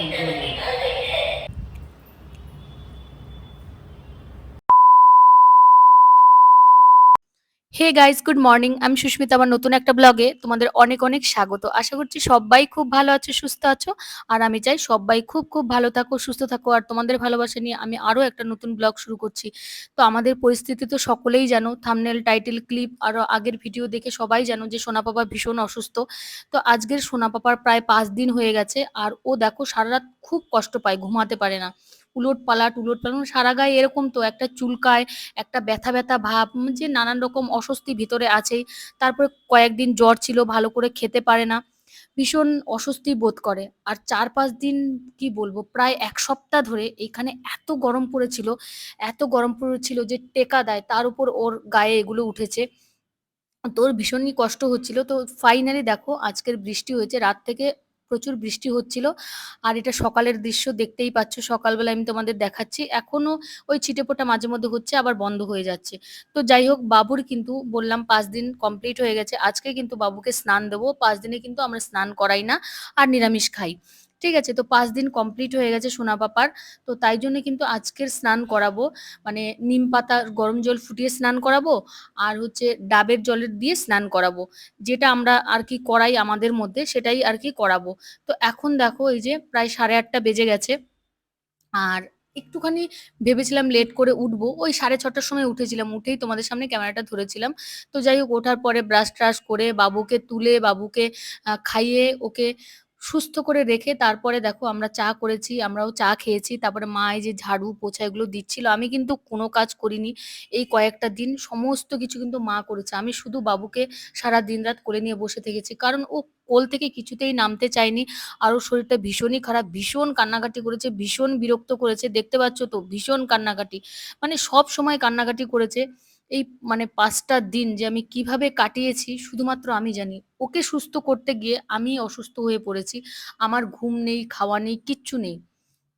and good. Hey guys good morning আমি সুস্মিতা, আমার নতুন একটা ব্লগে তোমাদের অনেক অনেক স্বাগত। আশা করছি সবাই খুব ভালো আছো, সুস্থ আছো, আর আমি চাই সবাই খুব খুব ভালো থাকো, সুস্থ থাকো। আর তোমাদের ভালোবাসা নিয়ে আমি আরও একটা নতুন ব্লগ শুরু করছি। তো আমাদের পরিস্থিতি তো সকলেই জানো থামনেল টাইটেল ক্লিপ আর আগের ভিডিও দেখে সবাই জানো যে সোনা পাপা ভীষণ অসুস্থ। তো আজকের সোনা পাপার প্রায় পাঁচ দিন হয়ে গেছে, আর ও দেখো সারা রাত খুব কষ্ট পায়, ঘুমাতে পারে না। উলট পালাট উলট পালাট মানে সারা গায়ে এরকম তো, একটা চুলকায়, একটা ব্যথা ব্যথা ভাব যে নানান রকম অস্বস্তি ভিতরে আছেই। তারপরে কয়েকদিন জ্বর ছিল, ভালো করে খেতে পারে না, ভীষণ অস্বস্তি বোধ করে। আর চার পাঁচ দিন, কি বলব, প্রায় এক সপ্তাহ ধরে এখানে এত গরম পড়েছিল, এত গরম পড়েছিল যে টেকা দেয়, তার উপর ওর গায়ে এগুলো উঠেছে। তোর ভীষণই কষ্ট হচ্ছিল। তো ফাইনালি দেখো, আজকের বৃষ্টি হয়েছে, রাত থেকে প্রচুর বৃষ্টি হচ্ছিল। আর এটা সকালের দৃশ্য দেখতেই পাচ্ছ। সকালবেলা আমি তোমাদের দেখাচ্ছি। এখনও ওই ছিটেপোটা মাঝে মধ্যে হচ্ছে, আবার বন্ধ হয়ে যাচ্ছে। তো যাই হোক, বাবুর কিন্তু বললাম পাঁচ দিন কমপ্লিট হয়ে গেছে। আজকে কিন্তু বাবুকে স্নান দেবো। পাঁচ দিনে কিন্তু আমরা স্নান করাই না, আর নিরামিষ খাই। ঠিক আছে, তো পাঁচ দিন কমপ্লিট হয়ে গেছে সোনা পাপার, তো তাই জন্য কিন্তু আজকের স্নান করাবো। মানে নিম পাতা, গরম জল ফুটিয়ে স্নান করাবো আর হচ্ছে ডাবের জলের দিয়ে স্নান করাবো। যেটা আমরা আর কি করাই আমাদের মধ্যে, সেটাই আর কি করাবো। তো এখন দেখো এই যে প্রায় সাড়ে আটটা বেজে গেছে আর একটুখানি ভেবেছিলাম লেট করে উঠবো। ওই সাড়ে ছটার সময় উঠেছিলাম, উঠেই তোমাদের সামনে ক্যামেরাটা ধরেছিলাম। তো যাই হোক, ওঠার পরে ব্রাশ ট্রাশ করে বাবুকে তুলে, বাবুকে খাইয়ে ওকে সুস্থ করে রেখে তারপরে দেখো আমরা চা করেছি, আমরাও চা খেয়েছি, তারপরে মা এই যে ঝাড়ু পোছা এগুলো দিচ্ছিল, আমি কিন্তু কোনো কাজ করিনি। এই কয়েকটা দিন সমস্ত কিছু কিন্তু মা করেছে। আমি শুধু বাবুকে সারা দিন রাত কোলে নিয়ে বসে থেকেছি, কারণ ও কোল থেকে কিছুতেই নামতে চায়নি। আর ওর শরীরটা ভীষণই খারাপ, ভীষণ কান্নাকাটি করেছে, ভীষণ বিরক্ত করেছে। দেখতে পাচ্ছ তো, ভীষণ কান্নাকাটি। মানে সব সময় কান্নাকাটি করেছে। এই মানে পাঁচটা দিন যে আমি কীভাবে কাটিয়েছি, শুধুমাত্র আমি জানি। ওকে সুস্থ করতে গিয়ে আমি অসুস্থ হয়ে পড়েছি। আমার ঘুম নেই, খাওয়া নেই, কিচ্ছু নেই।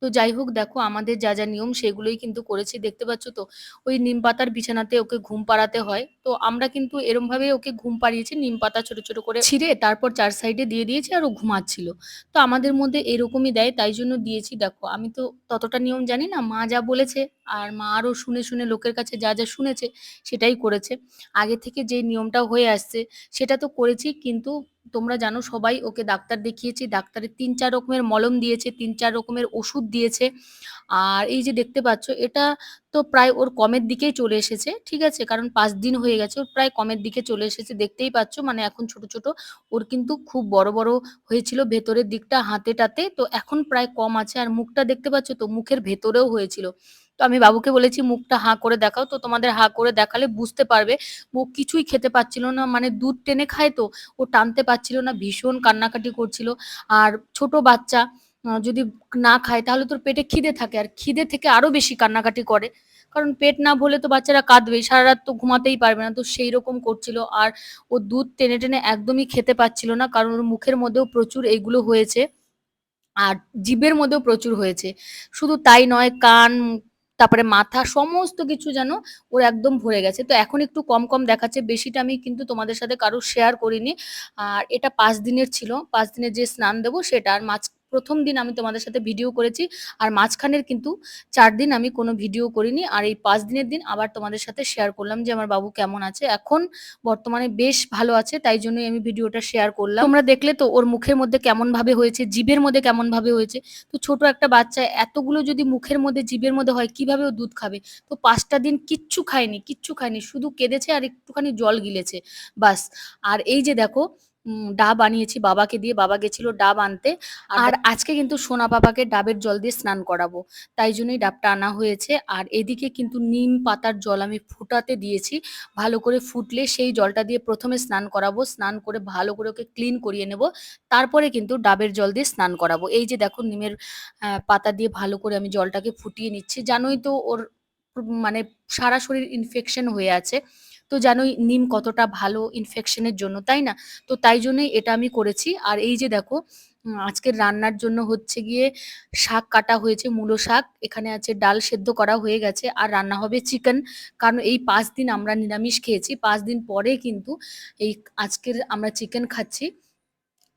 তো যাই হোক দেখো, আমাদের যা যা নিয়ম সেগুলোই কিন্তু করেছি, দেখতে পাচ্ছ তো? ওই নিম পাতার বিছানাতে ওকে ঘুম পাড়াতে হয়। তো আমরা কিন্তু এরম ভাবে ওকে ঘুম পাড়িয়েছি, নিম পাতা ছোট ছোট করে ছিঁড়ে তারপর চার সাইডে দিয়ে দিয়েছি আর ও ঘুমাচ্ছিল। তো আমাদের মধ্যে এরকমই দেয়, তাই জন্য দিয়েছি। দেখো, আমি তো ততটা নিয়ম জানি না, মা যা বলেছে আর মা আরও শুনে শুনে লোকের কাছে যা যা শুনেছে সেটাই করেছে। আগে থেকে যে নিয়মটা হয়ে আসছে, সেটা তো করেছি, কিন্তু তোমরা জানো, সবাই ওকে ডাক্তার দেখিয়েছি, ডাক্তারের তিন চার রকমের মলম দিয়েছে, তিন চার রকমের ওষুধ দিয়েছে। আর এই যে দেখতে পাচ্ছ, এটা তো প্রায় ওর কমের দিকেই চলে এসেছে, ঠিক আছে? কারণ পাঁচ দিন হয়ে গেছে, ওর প্রায় কমের দিকে চলে এসেছে, দেখতেই পাচ্ছ। মানে এখন ছোট ছোট, ওর কিন্তু খুব বড় বড় হয়েছিল ভেতরের দিকটা, হাতেটাতে। তো এখন প্রায় কম আছে, আর মুখটা দেখতে পাচ্ছ তো, মুখের ভেতরেও হয়েছিল। তো আমি বাবুকে বলেছি, মুখটা হাঁ করে দেখাও। তো তোমাদের হাঁ করে দেখালে বুঝতে পারবে, ও কিছুই খেতে পাচ্ছিল না মানে দুধ টেনে খায় তো, ও টানতে পারছিল না, ভীষণ কান্নাকাটি করছিল। আর ছোট বাচ্চা যদি না খায়, তাহলে তোর পেটে খিদে থাকে। আর খিদে থেকে আরও বেশি কান্নাকাটি করে। কারণ পেট না ভরলে তো বাচ্চারা কাঁদবে সারা রাত তো ঘুমাতেই পারবে না, তো সেই রকম করছিল। আর ও দুধ টেনে টেনে একদমই খেতে পাচ্ছিল না, কারণ ওর মুখের মধ্যেও প্রচুর এইগুলো হয়েছে। আর জিভের মধ্যেও প্রচুর হয়েছে। শুধু তাই নয়, কান তারপরে মাথা সমস্ত কিছু যেন ওর একদম ভরে গেছে। তো এখন একটু কম কম দেখাচ্ছে, বেশিটা আমি কিন্তু তোমাদের সাথে কারও শেয়ার করিনি। আর এটা পাঁচ দিনের ছিল, পাঁচ দিনের যে স্নান দেবো সেটা আর মাঝ প্রথম দিন আমি তোমাদের সাথে ভিডিও করেছি, আর মাঝখানের কিন্তু চার দিন আমি কোনো ভিডিও করিনি, আর এই পাঁচ দিনের দিন আবার তোমাদের সাথে শেয়ার করলাম যে আমার বাবু কেমন আছে। এখন বর্তমানে বেশ ভালো আছে, তাই জন্যই আমি ভিডিওটা শেয়ার করলাম। তোমরা দেখলে তো ওর মুখের মধ্যে কেমন ভাবে হয়েছে, জিভের মধ্যে কেমন ভাবে হয়েছে। তো ছোট একটা বাচ্চা, এতগুলো যদি মুখের মধ্যে জীবের মধ্যে হয়, কীভাবে ও দুধ খাবে? তো পাঁচটা দিন কিচ্ছু খায়নি কিচ্ছু খায়নি, শুধু কেঁদেছে আর একটুখানি জল গিলেছে, বাস। আর এই যে দেখো ডাব আনিয়েছি বাবাকে দিয়ে বাবা গেছিল ডাব আনতে। আর আজকে কিন্তু সোনা বাবাকে ডাবের জল দিয়ে স্নান করাবো। তাই জন্যই ডাবটা আনা হয়েছে। আর এদিকে কিন্তু নিম পাতার জল আমি ফুটাতে দিয়েছি। ভালো করে ফুটলে সেই জলটা দিয়ে প্রথমে স্নান করাবো। স্নান করে ভালো করে ওকে ক্লিন করিয়ে নেব। তারপরে কিন্তু ডাবের জল দিয়ে স্নান করাবো। এই যে দেখো নিমের পাতা দিয়ে ভালো করে আমি জলটাকে ফুটিয়ে নিচ্ছি। জানোই তো ওর মানে সারা শরীর ইনফেকশন হয়ে আছে। তো জানোই নিম কতটা ভালো ইনফেকশনের জন্য, তাই না? তো তাই জন্যই এটা আমি করেছি। আর এই যে দেখো আজকের রান্নার জন্য হচ্ছে গিয়ে শাক কাটা হয়েছে, মূলো শাক। এখানে আছে ডাল সেদ্ধ করা হয়ে গেছে, আর রান্না হবে চিকেন। কারণ এই পাঁচ দিন আমরা নিরামিষ খেয়েছি, পাঁচ দিন পরে কিন্তু এই আজকের আমরা চিকেন খাচ্ছি।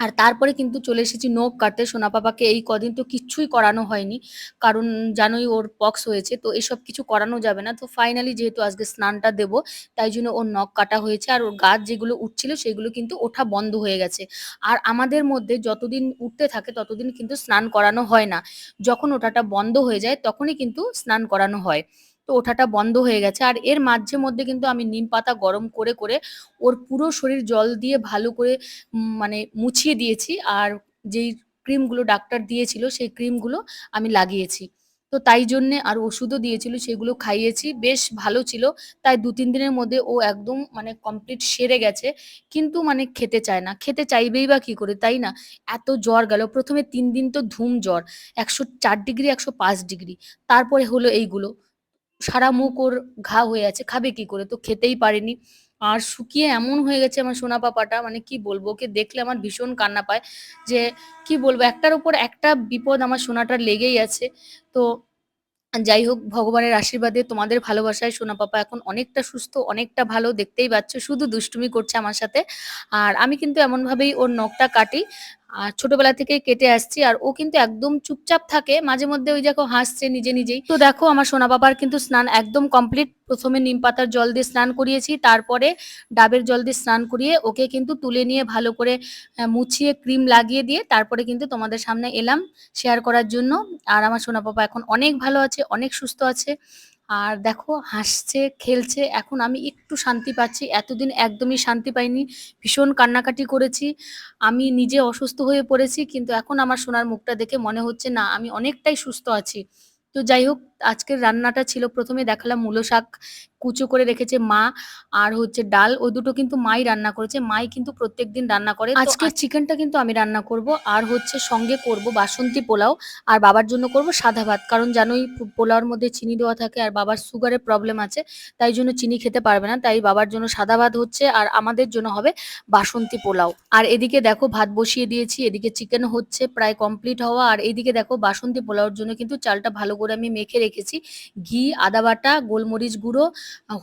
আর তারপরে কিন্তু চলে এসেছি নখ কাটতে। সোনা পাপাকে এই কদিন তো কিচ্ছুই করানো হয়নি। কারণ জানোই ওর পক্স হয়েছে। তো এসব কিছু করানো যাবে না। তো ফাইনালি যেহেতু আজকে স্নানটা দেব, তাই জন্য ওর নখ কাটা হয়েছে। আর ওর গাছ যেগুলো উঠছিল সেগুলো কিন্তু ওঠা বন্ধ হয়ে গেছে। আর আমাদের মধ্যে যতদিন উঠতে থাকে ততদিন কিন্তু স্নান করানো হয় না। যখন ওঠাটা বন্ধ হয়ে যায় তখনই কিন্তু স্নান করানো হয়। তো ওঠাটা বন্ধ হয়ে গেছে। আর এর মাঝে মধ্যে কিন্তু আমি নিম পাতা গরম করে, করে ওর পুরো শরীর জল দিয়ে ভালো করে মানে মুছিয়ে দিয়েছি। আর যেই ক্রিমগুলো ডাক্তার দিয়েছিল সেই ক্রিমগুলো আমি লাগিয়েছি। তো তাই জন্যে আর ওষুধও দিয়েছিল সেগুলো খাইয়েছি। বেশ ভালো ছিল। তাই ২-৩ দিনের মধ্যে ও একদম মানে কমপ্লিট সেরে গেছে। কিন্তু মানে খেতে চায় না। খেতে চাইবেই বা কি করে, তাই না? এত জ্বর গেল। প্রথমে তিন দিন তো ধুম জ্বর। ১০৪ ডিগ্রি ১০৫ ডিগ্রি। তারপরে হলো এইগুলো। সারা মুখ ওর ঘা হয়ে আছে। খাবে কি করে? তো খেতেই পারেনি। আর শুকিয়ে এমন হয়ে গেছে আমার সোনা পাপাটা মানে কি বলব? ওকে দেখলে আমার ভীষণ কান্না পায়। যে কি বলব? একটার উপর একটা বিপদ আমার সোনাটার লেগেই আছে। তো যাই হোক ভগবানের আশীর্বাদে তোমাদের ভালোবাসায় সোনা পাপা এখন অনেকটা সুস্থ, অনেকটা ভালো দেখতেই পাচ্ছ। শুধু দুষ্টুমি করছে আমার সাথে। আর আমি কিন্তু এমনভাবেই ওর নখটা কাটি। আর ছোটবেলা থেকেই কেটে আসছি। আর ও কিন্তু একদম চুপচাপ থাকে। মাঝে মধ্যে ওই দেখো হাসছে নিজে, নিজেই। তো দেখো আমার সোনা বাবার কিন্তু স্নান একদম কমপ্লিট। ১ম এ নিম পাতার জল দিয়ে স্নান করিয়েছি। তারপরে ডাবের জল দিয়ে স্নান করিয়ে ওকে কিন্তু তুলে নিয়ে ভালো করে মুছিয়ে ক্রিম লাগিয়ে দিয়ে তারপরে কিন্তু তোমাদের সামনে এলাম শেয়ার করার জন্য। আর আমার সোনা পাপা এখন অনেক ভালো আছে, অনেক সুস্থ আছে। আর দেখো হাসছে, খেলছে। এখন আমি একটু শান্তি পাচ্ছি। এতদিন একদমই শান্তি পাইনি। ভীষণ কান্নাকাটি করেছি। আমি নিজে অসুস্থ হয়ে পড়েছি। কিন্তু এখন আমার সোনার মুখটা দেখে মনে হচ্ছে না আমি অনেকটাই সুস্থ আছি। তো যাই হোক আজকের রান্নাটা ছিল প্রথমে দেখালাম মূলো শাক কুচো করে রেখেছে মা। আর হচ্ছে ডাল ওই দুটো কিন্তু মাই রান্না করেছে। মাই কিন্তু প্রত্যেকদিন রান্না করে। আজকের চিকেনটা কিন্তু আমি রান্না করব। আর হচ্ছে সঙ্গে করব বাসন্তী পোলাও। আর বাবার জন্য করব সাদা ভাত। কারণ জানোই পোলাওর মধ্যে চিনি দেওয়া থাকে আর বাবার সুগারের প্রবলেম আছে। তাই জন্য চিনি খেতে পারবে না। তাই বাবার জন্য সাদা ভাত হচ্ছে আর আমাদের জন্য হবে বাসন্তী পোলাও। আর এদিকে দেখো ভাত বসিয়ে দিয়েছি। এদিকে চিকেন হচ্ছে প্রায় কমপ্লিট হওয়া। আর এদিকে দেখো বাসন্তী পোলাওর জন্য কিন্তু চালটা ভালো করে আমি মেখে রেখেছি। ঘি, আদা বাটা, গোলমরিচ গুঁড়ো,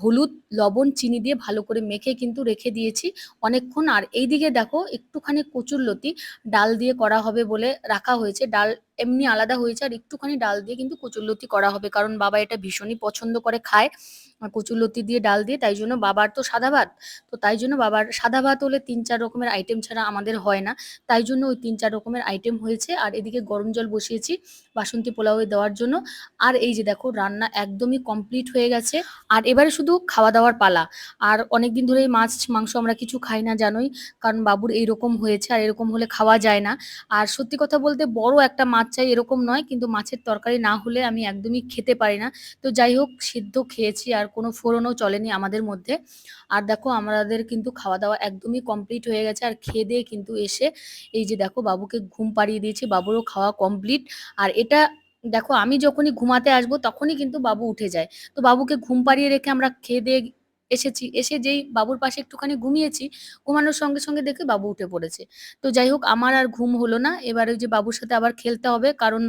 হলুদ, লবণ, চিনি দিয়ে ভালো করে মেখে কিন্তু রেখে দিয়েছি অনেকক্ষণ। আর এইদিকে দেখো একটুখানি কচুর লতি ডাল দিয়ে করা হবে বলে রাখা হয়েছে। ডাল এমনি আলাদা হয়েছে আর একটুখানি ডাল দিয়ে কিন্তু কচুরলতি করা হবে। কারণ বাবা এটা ভীষণই পছন্দ করে খায়। কচুরলতি দিয়ে ডাল দিয়ে। তাই জন্য বাবার তো সাদা ভাত। তো তাই জন্য বাবার সাদা ভাত হলে ৩-৪ রকমের আইটেম ছাড়া আমাদের হয় না। তাই জন্য ওই ৩-৪ রকমের আইটেম হয়েছে। আর এদিকে গরম জল বসিয়েছি বাসন্তী পোলাওয়ে দেওয়ার জন্য। আর এই যে দেখো রান্না একদমই কমপ্লিট হয়ে গেছে। আর এবারে শুধু খাওয়া-দাওয়ার পালা। আর অনেকদিন ধরেই মাছ, মাংস আমরা কিছু খাই না জানোই। কারণ বাবুর এইরকম হয়েছে আর এরকম হলে খাওয়া যায় না। আর সত্যি কথা বলতে বড় একটা মাছ চাই এরকম নয়। কিন্তু মাছের তরকারি না হলে আমি একদমই খেতে পারি না। তো যাই হোক, সিদ্ধ খেয়েছি আর কোনো ফোড়নও চলেনি আমাদের মধ্যে। আর দেখো, আমাদের কিন্তু খাওয়া-দাওয়া একদমই কমপ্লিট হয়ে গেছে। আর খেয়ে-দেয়ে কিন্তু এসে এই যে দেখো, বাবুকে ঘুম পাড়িয়ে দিয়েছি। বাবুরও খাওয়া কমপ্লিট। আর এটা দেখো, আমি যখনই ঘুমাতে আসব, তখনই কিন্তু বাবু উঠে যায়। তো বাবুকে ঘুম পাড়িয়ে রেখে আমরা খেয়ে-দেয়ে এসেছি। এসে যেই বাবুর পাশে একটুখানি ঘুমিয়েছি, ঘুমানোর সঙ্গে, সঙ্গে দেখি বাবু উঠে পড়েছে। তো যাই হোক আমার আর ঘুম হলো না। এবার ওই যে বাবুর সাথে আবার খেলতে হবে। কারণ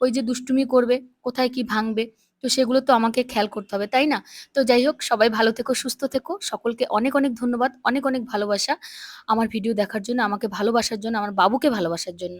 ওই যে দুষ্টুমি করবে, কোথায় কি ভাঙবে। তো সেগুলো তো আমাকে খেয়াল করতে হবে, তাই না? তো যাই হোক সবাই ভালো থেকো, সুস্থ থেকো। সকলকে অনেক, অনেক ধন্যবাদ। অনেক, অনেক ভালোবাসা। আমার ভিডিও দেখার জন্য, আমাকে ভালোবাসার জন্য, আমার বাবুকে ভালোবাসার জন্য।